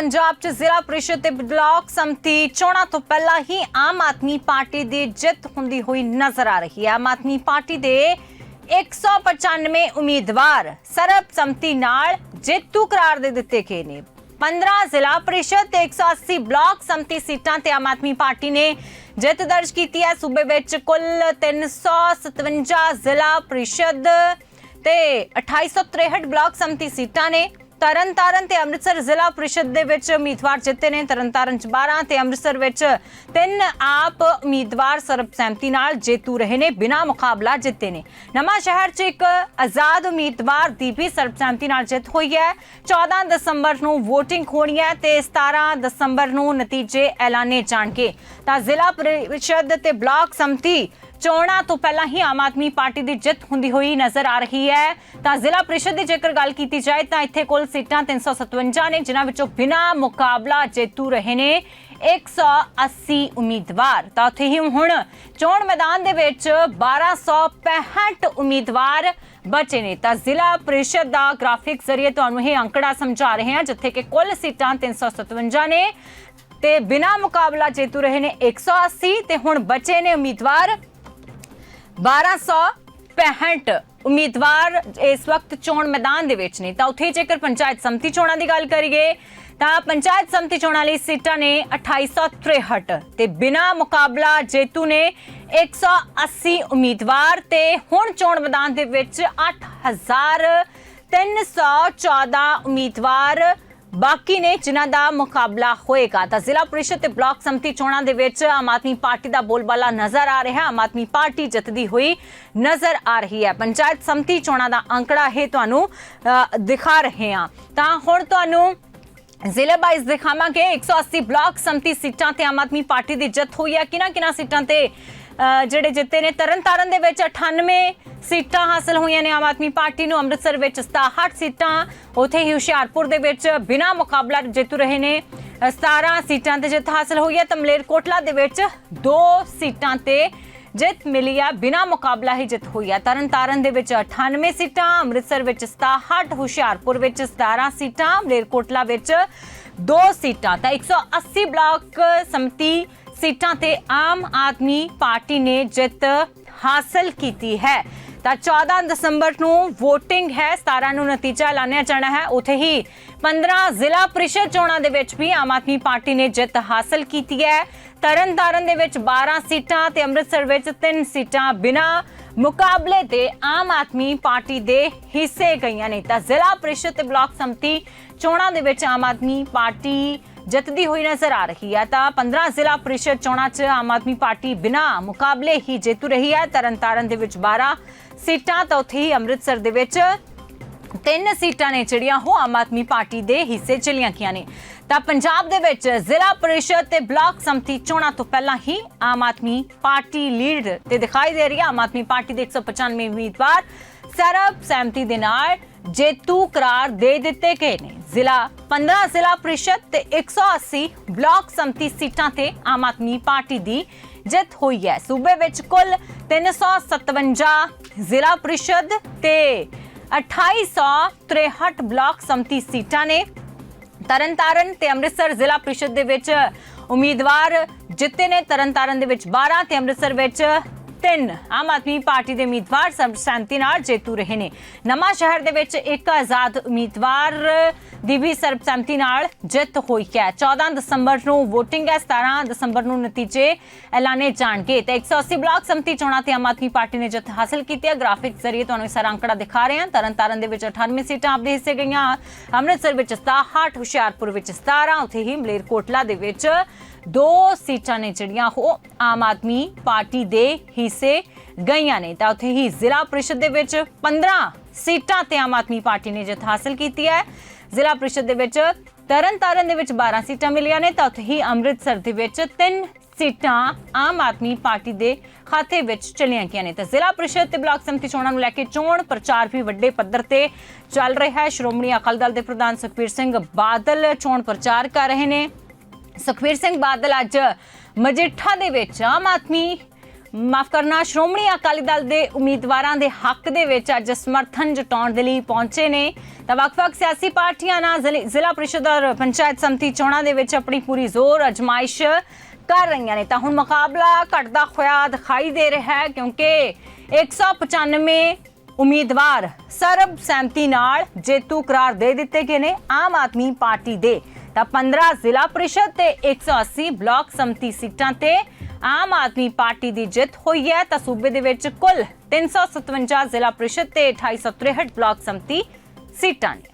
ਪੰਜਾਬ 'ਚ ਜ਼ਿਲ੍ਹਾ ਪ੍ਰੀਸ਼ਦ ਤੇ ਬਲਾਕ ਸੰਮਤੀ ਚੋਣਾਂ ਤੋਂ ਪਹਿਲਾਂ ਹੀ ਆਮ ਆਦਮੀ ਪਾਰਟੀ ਦੀ ਜਿੱਤ ਹੁੰਦੀ ਹੋਈ ਨਜ਼ਰ ਆ ਰਹੀ ਹੈ। ਆਮ ਆਦਮੀ ਪਾਰਟੀ ਦੇ 195 ਉਮੀਦਵਾਰ ਸਰਬ ਸੰਮਤੀ ਨਾਲ ਜੇਤੂ ਕਰਾਰ ਦੇ ਦਿੱਤੇ ਗਏ ਨੇ। 15 ਜ਼ਿਲ੍ਹਾ ਪ੍ਰੀਸ਼ਦ ਤੇ 180 ਬਲਾਕ ਸੰਮਤੀ ਸੀਟਾਂ ਤੇ ਆਮ ਆਦਮੀ ਪਾਰਟੀ ਨੇ ਜਿੱਤ ਦਰਜ ਕੀਤੀ ਹੈ। ਸੂਬੇ ਵਿੱਚ ਕੁੱਲ 357 ਜ਼ਿਲ੍ਹਾ ਪ੍ਰੀਸ਼ਦ ਤੇ 2863 ਬਲਾਕ ਸੰਮਤੀ ਸੀਟਾਂ ਨੇ। ਤਰਨਤਾਰਨ ਤੇ ਅੰਮ੍ਰਿਤਸਰ ਜ਼ਿਲ੍ਹਾ ਪ੍ਰੀਸ਼ਦ ਦੇ ਵਿੱਚ ਉਮੀਦਵਾਰ ਜਿੱਤੇ ਨੇ। ਤਰਨਤਾਰਨ ਚ 12 ਤੇ ਅੰਮ੍ਰਿਤਸਰ ਵਿੱਚ ਤਿੰਨ ਆਪ ਉਮੀਦਵਾਰ ਸਰਬਸੰਮਤੀ ਨਾਲ ਜੇਤੂ ਰਹੇ ਨੇ, ਬਿਨਾਂ ਮੁਕਾਬਲਾ ਜਿੱਤੇ ਨੇ। ਨਵਾਂ ਸ਼ਹਿਰ ਚ ਇੱਕ ਆਜ਼ਾਦ ਉਮੀਦਵਾਰ ਦੀ ਵੀ ਸਰਬਸੰਮਤੀ ਨਾਲ ਜਿੱਤ ਹੋਈ ਹੈ। 14 ਦਸੰਬਰ ਨੂੰ VOTING ਹੋਣੀ ਹੈ ਤੇ 17 ਦਸੰਬਰ ਨੂੰ ਨਤੀਜੇ ਐਲਾਨੇ ਜਾਣਗੇ। ਤਾਂ ਜ਼ਿਲ੍ਹਾ ਪ੍ਰੀਸ਼ਦ ਤੇ ਬਲਾਕ ਸੰਮਤੀ ਚੋਣਾਂ ਤੋਂ ਪਹਿਲਾਂ ਹੀ ਆਮ ਆਦਮੀ ਪਾਰਟੀ ਦੀ ਜਿੱਤ ਹੁੰਦੀ ਹੋਈ ਨਜ਼ਰ ਆ ਰਹੀ ਹੈ। ਤਾਂ ਜ਼ਿਲ੍ਹਾ ਪ੍ਰੀਸ਼ਦ ਦੀ ਜੇਕਰ ਗੱਲ ਕੀਤੀ ਜਾਏ ਤਾਂ ਇੱਥੇ ਕੁੱਲ ਸੀਟਾਂ 357 ਨੇ, ਜਿਨ੍ਹਾਂ ਵਿੱਚੋਂ ਬਿਨਾਂ ਮੁਕਾਬਲਾ ਜੇਤੂ ਰਹੇ ਨੇ 180 ਉਮੀਦਵਾਰ। ਤਾਂ ਉੱਥੇ ਹੀ ਹੁਣ ਚੋਣ ਮੈਦਾਨ ਦੇ ਵਿੱਚ 1265 ਉਮੀਦਵਾਰ ਬਚੇ ਨੇ। ਤਾਂ ਜ਼ਿਲ੍ਹਾ ਪ੍ਰੀਸ਼ਦ ਦਾ ਗ੍ਰਾਫਿਕ ਜ਼ਰੀਏ ਤੁਹਾਨੂੰ ਇਹ ਅੰਕੜਾ ਸਮਝਾ ਰਹੇ ਹਾਂ, ਜਿੱਥੇ ਕਿ ਕੁੱਲ ਸੀਟਾਂ 357 ਨੇ ਤੇ ਬਿਨਾਂ ਮੁਕਾਬਲਾ ਜੇਤੂ ਰਹੇ ਨੇ 180 ਤੇ ਹੁਣ ਬਚੇ ਨੇ ਉਮੀਦਵਾਰ 1265 ਉਮੀਦਵਾਰ ਇਸ ਵਕਤ ਚੋਣ ਮੈਦਾਨ ਦੇ ਵਿੱਚ ਨੇ। ਤਾਂ ਉੱਥੇ ਜੇਕਰ ਪੰਚਾਇਤ ਸੰਮਤੀ ਚੋਣਾਂ ਦੀ ਗੱਲ ਕਰੀਏ, ਤਾਂ ਪੰਚਾਇਤ ਸੰਮਤੀ ਚੋਣਾਂ ਲਈ ਸੀਟਾਂ ਨੇ 2863 ਤੇ ਬਿਨਾ ਮੁਕਾਬਲਾ ਜੇਤੂ ਨੇ 180 ਉਮੀਦਵਾਰ ਤੇ ਹੁਣ ਚੋਣ ਮੈਦਾਨ ਦੇ ਵਿੱਚ 8314 ਉਮੀਦਵਾਰ ਬਾਕੀ ਨੇ ਜਿਨ੍ਹਾਂ ਦਾ ਮੁਕਾਬਲਾ ਹੋਏਗਾ ਤਾਂ ਜ਼ਿਲ੍ਹਾ ਪ੍ਰੀਸ਼ਦ ਤੇ ਬਲਾਕ ਸੰਮਤੀ ਚੋਣਾਂ ਦੇ ਵਿੱਚ ਆਮ ਆਦਮੀ ਪਾਰਟੀ ਦਾ ਬੋਲਬਾਲਾ ਨਜ਼ਰ ਆ ਰਿਹਾ। ਆਮ ਆਦਮੀ ਪਾਰਟੀ ਜਿੱਤਦੀ ਹੋਈ ਨਜ਼ਰ ਆ ਰਹੀ ਹੈ। ਪੰਚਾਇਤ ਸੰਮਤੀ ਚੋਣਾਂ ਦਾ ਅੰਕੜਾ ਇਹ ਤੁਹਾਨੂੰ ਦਿਖਾ ਰਹੇ ਹਾਂ। ਤਾਂ ਹੁਣ ਤੁਹਾਨੂੰ ਜ਼ਿਲ੍ਹੇ ਵਾਈਜ਼ ਦਿਖਾਵਾਂਗੇ। 180 ਬਲਾਕ ਸੰਮਤੀ ਸੀਟਾਂ ਤੇ ਆਮ ਆਦਮੀ ਪਾਰਟੀ ਦੀ ਜਿੱਤ ਹੋਈ ਹੈ। ਕਿਹਨਾਂ ਕਿਹਨਾਂ ਸੀਟਾਂ ਤੇ ਜਿਹੜੇ ਜਿੱਤੇ ਨੇ ਤਰਨਤਾਰਨ ਦੇ ਵਿੱਚ 98 ਸੀਟਾਂ ਹਾਸਲ ਹੋਈਆਂ ਨੇ ਆਮ ਆਦਮੀ ਪਾਰਟੀ ਨੂੰ। ਅੰਮ੍ਰਿਤਸਰ ਵਿੱਚ 67 ਸੀਟਾਂ ਉਥੇ ਹੀ ਹੁਸ਼ਿਆਰਪੁਰ ਦੇ ਵਿੱਚ ਬਿਨਾਂ ਮੁਕਾਬਲਾ ਜੇਤੂ ਰਹੇ ਨੇ। ਅ, 17 ਸੀਟਾਂ ਤੇ ਜਿੱਤ ਹਾਸਲ ਹੋਈ ਹੈ। ਤਮਲੇਰ ਕੋਟਲਾ ਦੇ ਵਿੱਚ 2 ਸੀਟਾਂ ਤੇ ਜਿੱਤ ਮਿਲੀ ਆ ਬਿਨਾਂ ਮੁਕਾਬਲਾ ਹੀ ਜਿੱਤ ਹੋਈ ਹੈ। ਤਰਨਤਾਰਨ ਦੇ ਵਿੱਚ 98 ਸੀਟਾਂ ਅੰਮ੍ਰਿਤਸਰ ਵਿੱਚ 67 ਹੁਸ਼ਿਆਰਪੁਰ ਵਿੱਚ 17 ਸੀਟਾਂ ਮਲੇਰਕੋਟਲਾ ਵਿੱਚ 2 ਸੀਟਾਂ। ਤਾਂ 180 ਬਲਾਕ ਸੰਮਤੀ ਸੀਟਾਂ ਤੇ ਆਮ ਆਦਮੀ ਪਾਰਟੀ ਨੇ ਜਿੱਤ ਹਾਸਲ ਕੀਤੀ ਹੈ। ਤਾਂ 14 ਦਸੰਬਰ ਨੂੰ VOTING ਹੈ 17 ਨੂੰ ਨਤੀਜਾ ਐਲਾਨਿਆ ਜਾਣਾ ਹੈ। ਉਥੇ ਹੀ 15 ਜ਼ਿਲ੍ਹਾ ਪ੍ਰੀਸ਼ਦ ਚੋਣਾਂ ਦੇ ਵਿੱਚ ਵੀ ਆਮ ਆਦਮੀ ਪਾਰਟੀ ਨੇ ਜਿੱਤ ਹਾਸਲ ਕੀਤੀ ਹੈ। ਤਰਨਤਾਰਨ ਦੇ ਵਿੱਚ 12 ਸੀਟਾਂ ਤੇ ਅੰਮ੍ਰਿਤਸਰ ਵਿੱਚ 3 ਸੀਟਾਂ ਬਿਨਾ ਮੁਕਾਬਲੇ ਦੇ ਆਮ ਆਦਮੀ ਪਾਰਟੀ ਦੇ ਹਿੱਸੇ ਗਈਆਂ ਨੇ। ਤਾਂ ਜ਼ਿਲ੍ਹਾ ਪ੍ਰੀਸ਼ਦ ਤੇ ਬਲਾਕ ਸੰਮਤੀ ਚੋਣਾਂ ਦੇ ਵਿੱਚ ਆਮ ਆਦਮੀ ਪਾਰਟੀ ਜਿੱਤਦੀ ਹੋਈ ਨਜ਼ਰ ਆ ਰਹੀ ਹੈ। ਤਾਂ 15 ਜ਼ਿਲ੍ਹਾ ਪ੍ਰੀਸ਼ਦ ਚੋਣਾਂ 'ਚ ਆਮ ਆਦਮੀ ਪਾਰਟੀ ਬਿਨਾ ਮੁਕਾਬਲੇ ਹੀ ਜੇਤੂ ਰਹੀ ਹੈ। ਤਰਨਤਾਰਨ ਦੇ ਵਿੱਚ 12 ਸੀਟਾਂ ਤਾਂ ਉੱਥੇ ਹੀ ਅੰਮ੍ਰਿਤਸਰ ਦੇ ਵਿੱਚ ਤਿੰਨ ਸੀਟਾਂ ਨੇ ਜਿਹੜੀਆਂ ਉਹ ਆਮ ਆਦਮੀ ਪਾਰਟੀ ਦੇ ਹਿੱਸੇ ਚਲੀਆਂ ਗਈਆਂ ਨੇ। ਤਾਂ ਪੰਜਾਬ ਦੇ ਵਿੱਚ ਜ਼ਿਲ੍ਹਾ ਪ੍ਰੀਸ਼ਦ ਤੇ ਬਲਾਕ ਸੰਮਤੀ ਚੋਣਾਂ ਤੋਂ ਪਹਿਲਾਂ ਹੀ ਆਮ ਆਦਮੀ ਪਾਰਟੀ ਲੀਡ ਤੇ ਦਿਖਾਈ ਦੇ ਰਹੀ ਹੈ। ਆਮ ਆਦਮੀ ਪਾਰਟੀ ਦੇ 195 ਉਮੀਦਵਾਰ ਸਰਬ ਸਹਿਮਤੀ ਦੇ ਨਾਲ ਜੇਤੂ ਕਰਾਰ ਦੇ ਦਿੱਤੇ ਗਏ ਨੇ, ਜ਼ਿਲ੍ਹਾ 15 ਜ਼ਿਲ੍ਹਾ ਪ੍ਰੀਸ਼ਦ ਤੇ 180 ਬਲਾਕ ਸੰਮਤੀ ਸੀਟਾਂ ਤੇ ਆਮ ਆਦਮੀ ਪਾਰਟੀ ਦੀ ਜਿੱਤ ਹੋਈ ਹੈ। ਸੂਬੇ ਵਿੱਚ ਕੁੱਲ 357 ਜ਼ਿਲ੍ਹਾ ਪ੍ਰੀਸ਼ਦ ਤੇ 2863 ਬਲਾਕ ਸੰਮਤੀ ਸੀਟਾਂ ਨੇ। ਤਰਨਤਾਰਨ ਤੇ ਅੰਮ੍ਰਿਤਸਰ ਜ਼ਿਲ੍ਹਾ ਪ੍ਰੀਸ਼ਦ ਦੇ ਵਿੱਚ ਉਮੀਦਵਾਰ ਜਿੱਤੇ ਨੇ। ਤਰਨਤਾਰਨ ਦੇ ਵਿੱਚ 12 ਤੇ ਅੰਮ੍ਰਿਤਸਰ ਵਿੱਚ ਤਿੰਨ ਆਮ ਆਦਮੀ ਪਾਰਟੀ ਦੇ ਉਮੀਦਵਾਰ ਸਰਬਸੰਮਤੀ ਨਾਲ ਜੇਤੂ ਰਹੇ ਨੇ। ਨਵਾਂ ਸ਼ਹਿਰ ਦੇ ਵਿੱਚ ਇੱਕ ਆਜ਼ਾਦ ਉਮੀਦਵਾਰ ਦੀ ਵੀ ਸਰਬਸੰਮਤੀ ਨਾਲ ਜਿੱਤ ਹੋਈ ਹੈ। 14 ਦਸੰਬਰ ਨੂੰ VOTING ਹੈ 17 ਦਸੰਬਰ ਨੂੰ ਨਤੀਜੇ ਐਲਾਨੇ ਜਾਣਗੇ। ਤੇ 180 ਬਲਾਕ ਸੰਮਤੀ ਚੋਣਾਂ ਤੇ ਆਮ ਆਦਮੀ ਪਾਰਟੀ ਨੇ ਜਿੱਤ ਹਾਸਲ ਕੀਤੀ ਹੈ। ਗ੍ਰਾਫਿਕ ਜ਼ਰੀਏ ਤੁਹਾਨੂੰ ਇਹ ਸਾਰਾ ਅੰਕੜਾ ਦਿਖਾ ਰਹੇ ਹਾਂ। ਤਰਨਤਾਰਨ ਦੇ ਵਿੱਚ 98 ਸੀਟਾਂ ਆਪਦੇ ਹਿੱਸੇ ਗਈਆਂ। ਅੰਮ੍ਰਿਤਸਰ ਵਿੱਚ 67 ਹੁਸ਼ਿਆਰਪੁਰ ਵਿੱਚ 17 ਉੱਥੇ ਹੀ ਮਲੇਰਕੋਟਲਾ ਦੇ ਵਿੱਚ ਦੋ ਸੀਟਾਂ ਨੇ ਜਿਹੜੀਆਂ ਉਹ ਆਮ ਆਦਮੀ ਪਾਰਟੀ ਦੇ ਹਿੱਸੇ ਗਈਆਂ ਨੇ। ਤਾਂ ਉੱਥੇ ਹੀ ਜ਼ਿਲ੍ਹਾ ਪ੍ਰੀਸ਼ਦ ਦੇ ਵਿੱਚ 15 ਸੀਟਾਂ ਤੇ ਆਮ ਆਦਮੀ ਪਾਰਟੀ ਨੇ ਜਿੱਤ ਹਾਸਲ ਕੀਤੀ ਹੈ। ਜ਼ਿਲ੍ਹਾ ਪ੍ਰੀਸ਼ਦ ਦੇ ਵਿੱਚ ਤਰਨਤਾਰਨ ਦੇ ਵਿੱਚ 12 ਸੀਟਾਂ ਮਿਲੀਆਂ ਨੇ, ਤਾਂ ਉੱਥੇ ਹੀ ਅੰਮ੍ਰਿਤਸਰ ਦੇ ਵਿੱਚ 3 ਸੀਟਾਂ ਆਮ ਆਦਮੀ ਪਾਰਟੀ ਦੇ ਖਾਤੇ ਵਿੱਚ ਚਲੀਆਂ ਗਈਆਂ ਨੇ। ਤਾਂ ਜ਼ਿਲ੍ਹਾ ਪ੍ਰੀਸ਼ਦ ਤੇ ਬਲਾਕ ਸੰਮਤੀ ਚੋਣਾਂ ਨੂੰ ਲੈ ਕੇ ਚੋਣ ਪ੍ਰਚਾਰ ਵੀ ਵੱਡੇ ਪੱਧਰ ਤੇ ਚੱਲ ਰਿਹਾ ਹੈ। ਸ਼੍ਰੋਮਣੀ ਅਕਾਲੀ ਦਲ ਦੇ ਪ੍ਰਧਾਨ ਸੁਖਬੀਰ ਸਿੰਘ ਬਾਦਲ ਚੋਣ ਪ੍ਰਚਾਰ ਕਰ ਰਹੇ ਨੇ। ਸੁਖਬੀਰ ਸਿੰਘ ਬਾਦਲ ਅੱਜ ਮਜੀਠਾ ਦੇ ਵਿੱਚ ਆਮ ਆਦਮੀ ਮਾਫ ਕਰਨਾ, ਸ਼੍ਰੋਮਣੀ ਅਕਾਲੀ ਦਲ ਦੇ ਉਮੀਦਵਾਰਾਂ ਦੇ ਹੱਕ ਦੇ ਵਿੱਚ ਅੱਜ ਸਮਰਥਨ ਜਤਾਉਣ ਦੇ ਲਈ ਪਹੁੰਚੇ ਨੇ। ਤਾਂ ਵੱਖ-ਵੱਖ ਸਿਆਸੀ ਪਾਰਟੀਆਂ ਨਾਲ ਜ਼ਿਲ੍ਹੇ- ਜ਼ਿਲ੍ਹਾ ਪ੍ਰੀਸ਼ਦ ਔਰ ਪੰਚਾਇਤ ਸਮਿਤੀ ਚੋਣਾਂ ਦੇ ਵਿੱਚ ਆਪਣੀ ਪੂਰੀ ਜ਼ੋਰ ਅਜਮਾਇਸ਼ ਕਰ ਰਹੀਆਂ ਨੇ। ਤਾਂ ਹੁਣ ਮੁਕਾਬਲਾ ਘਟਦਾ ਹੋਇਆ ਦਿਖਾਈ ਦੇ ਰਿਹਾ ਹੈ ਕਿਉਂਕਿ 195 ਉਮੀਦਵਾਰ ਸਰਬ ਸਹਿਮਤੀ ਨਾਲ ਜੇਤੂ ਕਰਾਰ ਦੇ ਦਿੱਤੇ ਗਏ ਨੇ ਆਮ ਆਦਮੀ ਪਾਰਟੀ ਦੇ। ਤਾਂ 15 ਜ਼ਿਲ੍ਹਾ ਪ੍ਰੀਸ਼ਦ ਤੇ 180 ਬਲਾਕ ਸੰਮਤੀ ਸੀਟਾਂ ਤੇ ਆਮ ਆਦਮੀ ਪਾਰਟੀ ਦੀ ਜਿੱਤ ਹੋਈ ਹੈ। ਤਾਂ ਸੂਬੇ ਦੇ ਵਿੱਚ ਕੁੱਲ 357 ਜ਼ਿਲ੍ਹਾ ਪ੍ਰੀਸ਼ਦ ਤੇ 2863 ਬਲਾਕ ਸੰਮਤੀ ਸੀਟਾਂ ਨੇ।